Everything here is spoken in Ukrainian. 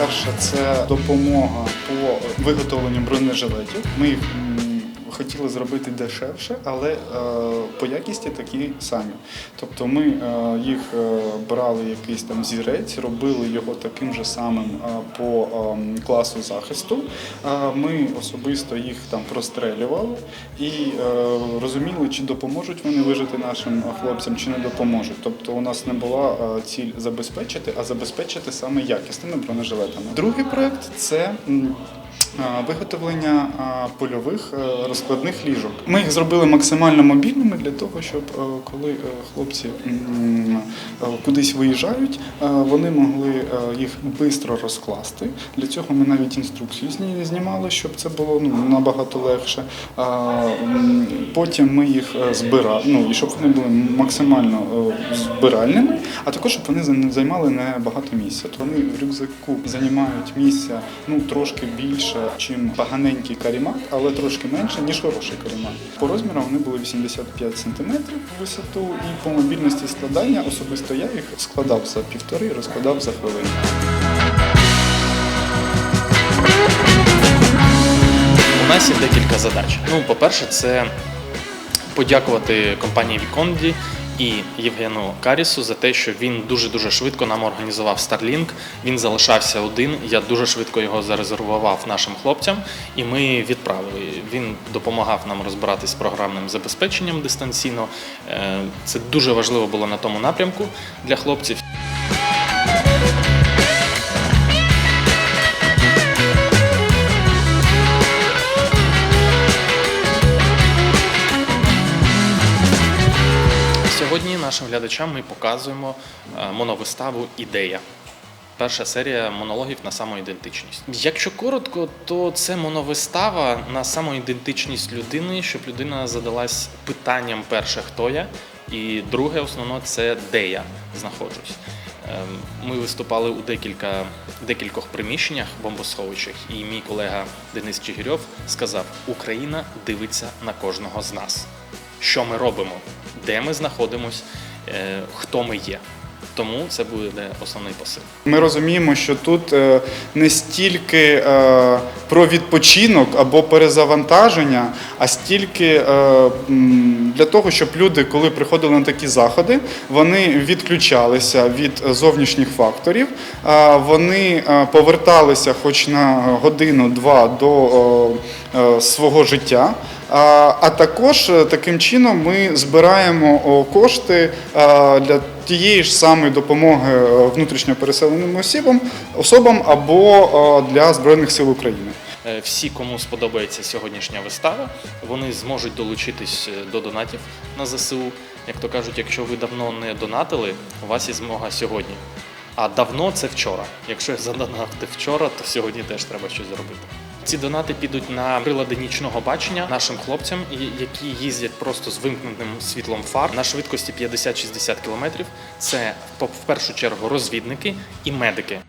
Перше це допомога по виготовленню бронежилетів. Ми їх хотіли зробити дешевше, але е, по якісті такі самі. Тобто ми е, їх е, брали якийсь там зірець, робили його таким же самим по класу захисту. Ми особисто їх там прострелювали і розуміли, чи допоможуть вони вижити нашим хлопцям, чи не допоможуть. Тобто у нас не була ціль забезпечити, а забезпечити саме якісними бронежилетами. Другий проект це. А, Виготовлення польових е, розкладних ліжок. Ми їх зробили максимально мобільними для того, щоб е, коли е, хлопці е, кудись виїжджають, е, вони могли е, їх швидко розкласти. Для цього ми навіть інструкцію зні- знімали, щоб це було ну, набагато легше. Потім ми їх е, збирали, ну і щоб вони були максимально е, збиральними, а також щоб вони зай- займали не багато місця. От вони в рюкзаку займають місця ну трошки більше, чим поганенький карімат, але трошки менше, ніж хороший карімат. По розмірам вони були 85 см в висоту, і по мобільності складання особисто я їх складав за півтори, розкладав за хвилину. У нас є декілька задач. Ну, по-перше, це подякувати компанії Віконді і Євгену Карісу за те, що він дуже дуже швидко нам організував Starlink. Він залишався один. Я дуже швидко його зарезервував нашим хлопцям, і ми відправили. Він допомагав нам розбиратись з програмним забезпеченням дистанційно. Е, Це дуже важливо було на тому напрямку для хлопців. Сьогодні нашим глядачам ми показуємо е, моновиставу Ідея. Перша серія монологів на самоідентичність. Якщо коротко, то це моновистава на самоідентичність людини, щоб людина задалась питанням перше, хто я, і друге, основно, це де я знаходжусь. Ем, Ми виступали у декілька декількох приміщеннях бомбосховищах, і мій колега Денис Чигирьов сказав: Україна дивиться на кожного з нас що ми робимо, де ми знаходимось, е, хто ми є. Тому це буде основний посил. Ми розуміємо, що тут е, не стільки е, про відпочинок або перезавантаження, а стільки для того, щоб люди, коли приходили на такі заходи, вони відключалися від зовнішніх факторів, вони поверталися хоч на годину-два до свого життя. А також е, таким чином ми збираємо кошти е, для тієї ж самої допомоги е, внутрішньо переселеним особам, особам або для Збройних сил України. Всі, кому сподобається сьогоднішня вистава, вони зможуть долучитись до донатів на ЗСУ. Як то кажуть, якщо ви давно не донатили, у вас є змога сьогодні. А давно це вчора. Якщо задонатити вчора, то сьогодні теж треба щось зробити. Ці донати підуть на прилади нічного бачення нашим хлопцям, які їздять просто з вимкненим світлом фар на швидкості 50-60 км. Це в першу чергу розвідники і медики.